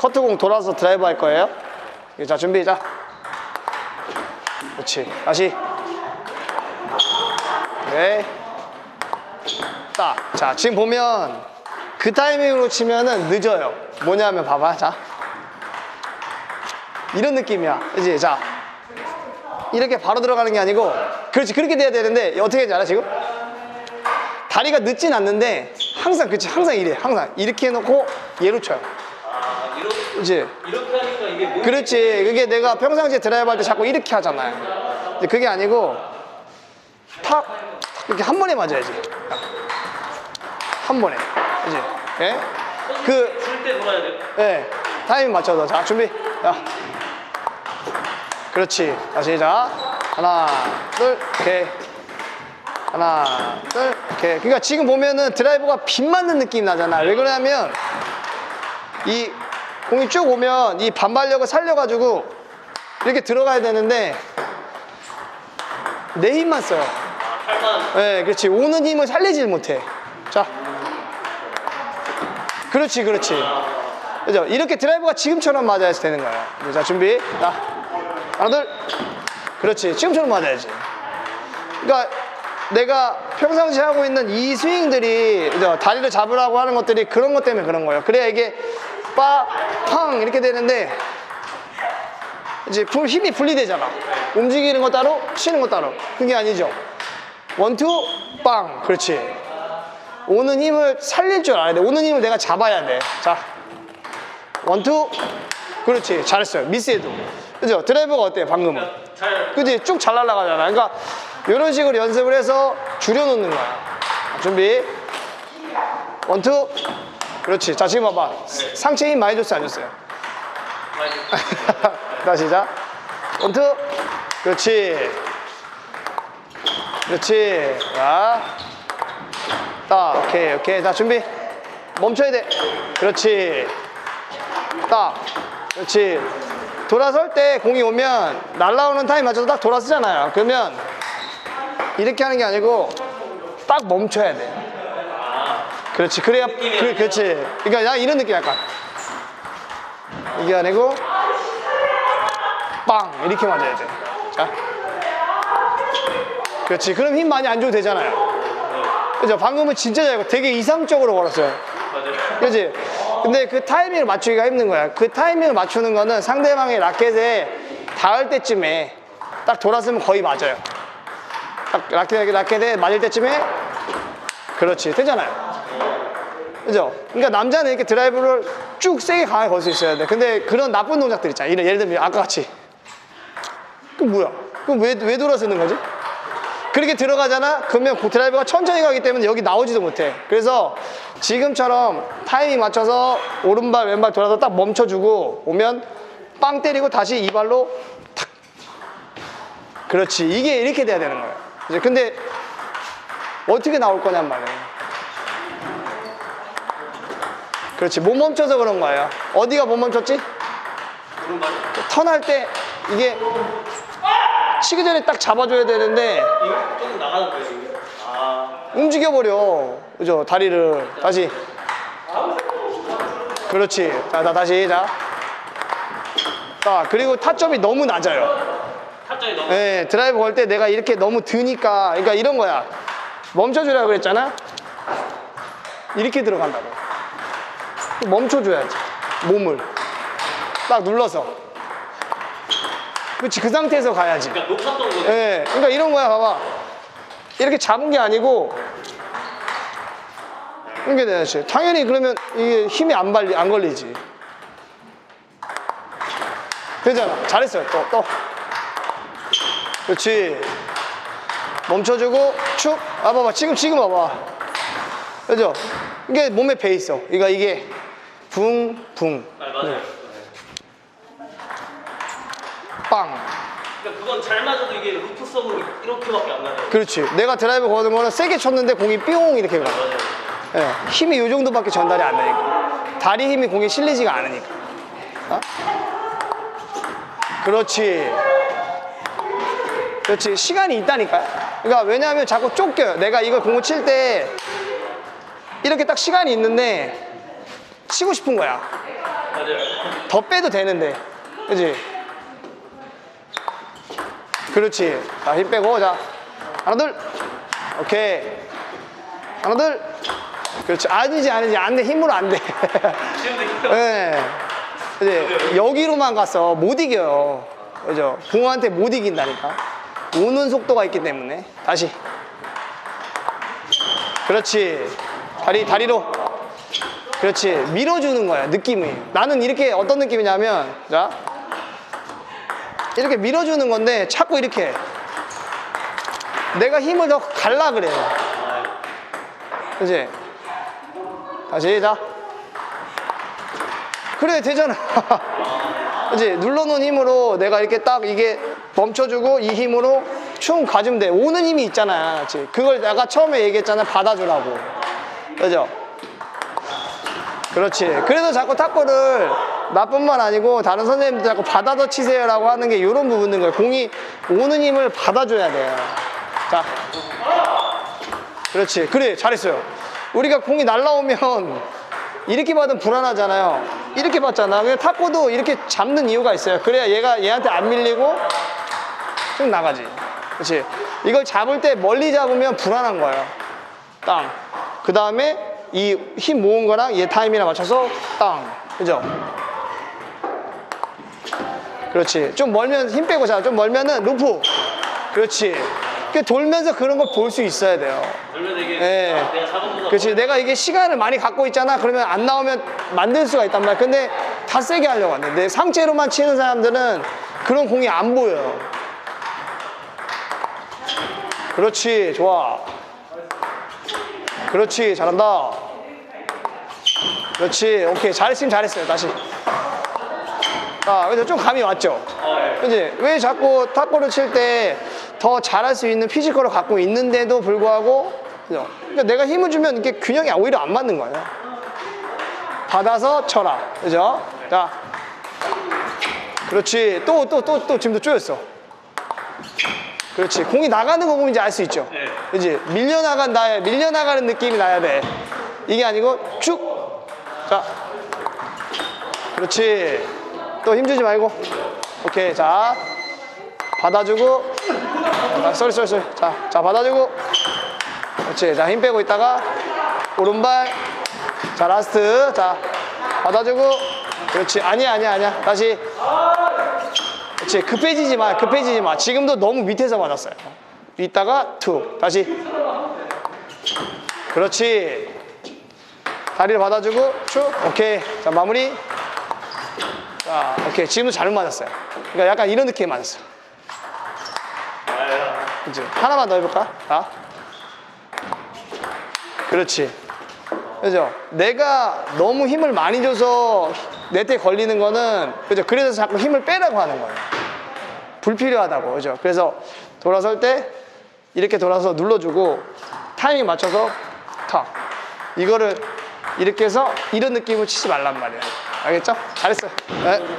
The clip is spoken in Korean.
커트공 돌아서 드라이브 할 거예요. 자, 준비, 자. 그렇지. 다시. 네. 딱. 자, 지금 보면 그 타이밍으로 치면은 늦어요. 뭐냐면 봐봐. 자. 이런 느낌이야. 그지? 자. 이렇게 바로 들어가는 게 아니고 그렇지. 그렇게 돼야 되는데 어떻게 되지 알아, 지금? 다리가 늦진 않는데 항상 그치 항상 이래 항상 이렇게 해놓고 얘로 쳐요 아 이렇게 하니까 이게 뭐 그렇지. 그게 내가 평상시에 드라이브 할 때 자꾸 이렇게 하잖아요. 근데 그게 아니고 탁 이렇게 한 번에 맞아야지. 한 번에. 그치 예? 그 줄때 돌아야 돼. 예, 타이밍 맞춰서. 자 준비. 자. 그렇지. 다시 자 하나 둘 오케이. 하나 둘 오케이. 그러니까 지금 보면은 드라이버가 빗 맞는 느낌이 나잖아. 왜 그러냐면 이 공이 쭉 오면 이 반발력을 살려가지고 이렇게 들어가야 되는데 내 힘만 써요 네, 그렇지. 오는 힘을 살리질 못해. 자. 그렇지, 그렇지. 그죠? 이렇게 드라이버가 지금처럼 맞아야 되는. 이제 자, 준비. 자. 하나, 둘. 그렇지. 지금처럼 맞아야지. 그러니까 내가 평상시에 하고 있는 이 스윙들이? 다리를 잡으라고 하는 것들이 그런 것 때문에 그런 거예요. 그래야 이게 빠, 팡 이렇게 되는데 이제 풀- 힘이 분리되잖아. 움직이는 거 따로, 쉬는 거 따로. 그게 아니죠. 원투 빵. 그렇지. 오는 힘을 살릴 줄 알아야 돼. 오는 힘을 내가 잡아야 돼자 원투. 그렇지. 잘했어요. 미스해도. 그죠? 드라이버가 어때 방금은? 잘 그지? 쭉 잘 날아가잖아. 그러니까 이런 식으로 연습을 해서 줄여놓는 거야. 자, 준비. 원투 그렇지. 자 지금 봐봐. 상체 힘 많이 줬어요 안 줬어요? 많이 다시 자 원투. 그렇지. 그렇지. 자. 딱 오케이 오케이. 자 준비. 멈춰야 돼. 그렇지. 딱. 그렇지. 돌아설 때 공이 오면 날라오는 타임 맞춰서 딱 돌아서잖아요. 그러면 이렇게 하는 게 아니고 딱 멈춰야 돼 그렇지 그래야 그, 그렇지 그러니까 야 이런 느낌 약간 이게 아니고 빵 이렇게 맞아야 돼. 자, 그렇지. 그럼 힘 많이 안 줘도 되잖아요. 그죠? 방금은 진짜 잘, 되게 이상적으로 걸었어요. 그지? 근데 그 타이밍을 맞추기가 힘든 거야. 그 타이밍을 맞추는 거는 상대방의 라켓에 닿을 때쯤에 딱 돌았으면 거의 맞아요. 딱 라켓, 라켓에 맞을 때쯤에 그렇지. 되잖아요. 그죠? 그러니까 남자는 이렇게 드라이브를 쭉 세게 강하게 걸 수 있어야 돼. 근데 그런 나쁜 동작들 있잖아. 예를 들면 아까 같이. 그 뭐야? 그럼 왜, 왜 돌아서는 거지? 그렇게 들어가잖아? 그러면 그 드라이버가 천천히 가기 때문에 여기 나오지도 못해. 그래서 지금처럼 타이밍 맞춰서 오른발, 왼발 돌아서 딱 멈춰주고 오면 빵 때리고 다시 이 발로 탁. 그렇지. 이게 이렇게 돼야 되는. 이제 근데 어떻게 나올 거냔 말이에요. 그렇지. 못 멈춰서 그런 거예요. 어디가 못 멈췄지? 턴할 때 이게 치기 전에 딱 잡아줘야 되는데 이거 조금 나가는 거예요 지금. 아 움직여버려. 그죠? 다리를. 다시. 그렇지. 자, 나 다시. 자. 자, 그리고 타점이 너무 낮아요. 타점이 너무 예, 드라이브 걸 때 내가 이렇게 너무 드니까. 그러니까 이런 거야. 멈춰주라고 그랬잖아? 이렇게 들어간다고. 멈춰줘야지. 몸을. 딱 눌러서. 그렇지. 그 상태에서 가야지. 그러니까 높았던 거죠. 예, 그러니까 이런 거야, 봐봐. 이렇게 잡은 게 아니고, 이렇게 돼야지. 당연히 그러면 이게 힘이 안, 발리, 안 걸리지. 되잖아. 잘했어요, 또, 또. 그렇지. 멈춰주고, 축. 아, 봐봐. 지금, 지금 봐봐. 그죠? 이게 몸에 배 있어. 그러니까 이게 붕, 붕, 아, 맞아요. 빵. 그러니까 그건 잘 맞아도 이게 루프성은 이렇게밖에 안 나요. 그렇지. 내가 드라이브 거는 거는 세게 쳤는데 공이 뿅 이렇게 가. 예, 힘이 이 정도밖에 전달이 안 되니까. 다리 힘이 공에 실리지가 않으니까. 어? 그렇지. 그렇지. 시간이 있다니까요. 그러니까 왜냐하면 자꾸 쫓겨요. 내가 이걸 공을 칠 때 이렇게 딱 시간이 있는데 치고 싶은 거야. 더 빼도 되는데. 그지? 그렇지. 자, 힘 빼고, 자. 하나, 둘. 오케이. 하나, 둘. 그렇지. 아니지, 아니지. 안 돼. 힘으로 안 돼. 네. 이제 여기로만 가서 못 이겨요. 그죠? 공한테 못 이긴다니까. 오는 속도가 있기 때문에. 다시. 그렇지. 다리, 다리로. 그렇지. 밀어주는 거야, 느낌이. 나는 이렇게 어떤 느낌이냐면, 자. 이렇게 밀어주는 건데, 자꾸 이렇게. 내가 힘을 더 갈라 그래요. 그지? 다시, 자. 그래 되잖아. 이제 눌러놓은 힘으로 내가 이렇게 딱 이게 멈춰주고 이 힘으로 충 가지면 돼. 오는 힘이 있잖아. 그걸 내가 처음에 얘기했잖아. 받아주라고. 그죠? 그렇지. 그래서 자꾸 탁구를 나뿐만 아니고 다른 선생님들 자꾸 받아서 치세요라고 하는 게 이런 부분인 거예요. 공이 오는 힘을 받아줘야 돼요. 자. 그렇지. 그래. 잘했어요. 우리가 공이 날라오면 이렇게 받으면 불안하잖아요. 이렇게 받잖아. 그냥 탁구도 이렇게 잡는 이유가 있어요. 그래야 얘가 얘한테 안 밀리고 쭉 나가지. 그렇지. 이걸 잡을 때 멀리 잡으면 불안한 거예요. 땅. 그 다음에 이 힘 모은 거랑 얘 타임이랑 맞춰서 땅. 그죠? 그렇지. 좀 멀면 힘 빼고 자. 좀 멀면은 루프. 그렇지. 그 돌면서 그런 걸 볼 수 있어야 돼요. 예. 내가 잡은 거다. 그렇지. 내가 이게 시간을 많이 갖고 있잖아. 그러면 안 나오면 만들 수가 있단 말이야. 근데 다 세게 하려고 하는데 내 상체로만 치는 사람들은 그런 공이 안 보여요. 그렇지. 좋아. 그렇지. 잘한다. 그렇지. 오케이. 잘했으면 잘했어요. 다시. 아, 그래서 좀 감이 왔죠? 그지? 왜 자꾸 탁구를 칠 때 더 잘할 수 있는 피지컬을 갖고 있는데도 불구하고 그죠? 그러니까 내가 힘을 주면 이게 균형이 오히려 안 맞는 거예요. 받아서 쳐라. 그죠? 자. 그렇지. 또, 또, 또, 또 지금도 쪼였어. 그렇지. 공이 나가는 거 보면 이제 알 수 있죠. 네. 그지? 밀려나간 나의 밀려나가는 느낌이 나야 돼. 이게 아니고 쭉. 자. 그렇지. 또 힘주지 말고. 오케이. 자. 받아주고. 자, 쏠, 쏠, 쏠. 자, 자, 받아주고. 그렇지. 자, 힘 빼고 있다가. 오른발. 자, 라스트. 자, 받아주고. 그렇지. 아니야, 아니야, 아니야. 다시. 그렇지. 급해지지 마. 급해지지 마. 지금도 너무 밑에서 맞았어요. 이따가 투. 다시. 그렇지. 다리를 받아주고 쭉. 오케이. 자, 마무리. 자, 오케이. 지금도 잘못 맞았어요. 그러니까 약간 이런 느낌이 맞았어. 그치? 하나만 더 해볼까? 자. 그렇지. 그죠? 내가 너무 힘을 많이 줘서 네트에 걸리는 거는, 그죠? 그래서 자꾸 힘을 빼라고 하는 거예요. 불필요하다고, 그죠? 그래서 돌아설 때 이렇게 돌아서 눌러주고 타이밍 맞춰서 탁. 이거를 이렇게 해서 이런 느낌을 치지 말란 말이에요. 알겠죠? 잘했어요. 네,